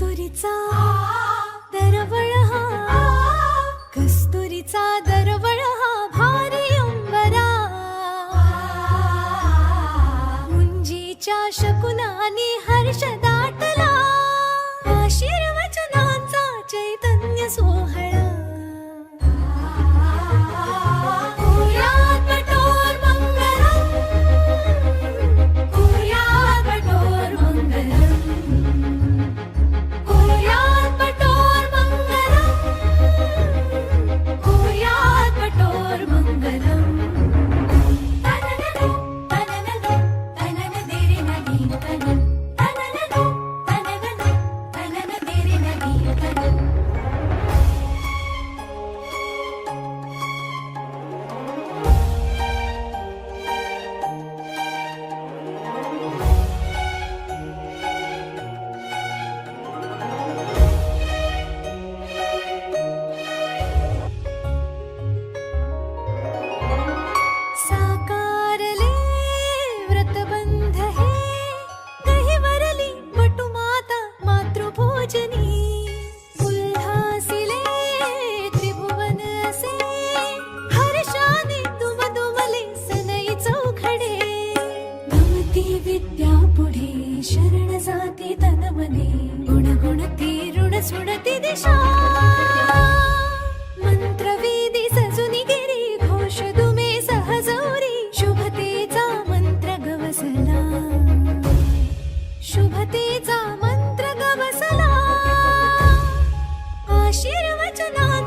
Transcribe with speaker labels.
Speaker 1: कस्तुरीचा दरवळ हा. कस्तुरीचा दरवळ हा भारी अंबरा. मुंजीच्या शकुनानी हर्षदा Müzik सुडती दिशा। मंत्रवेदी सजुनी गिरी घोष दुमे सहजोरी। शुभतेचा मंत्र गवसला। शुभतेचा मंत्र गवसला। आशीर्वचना।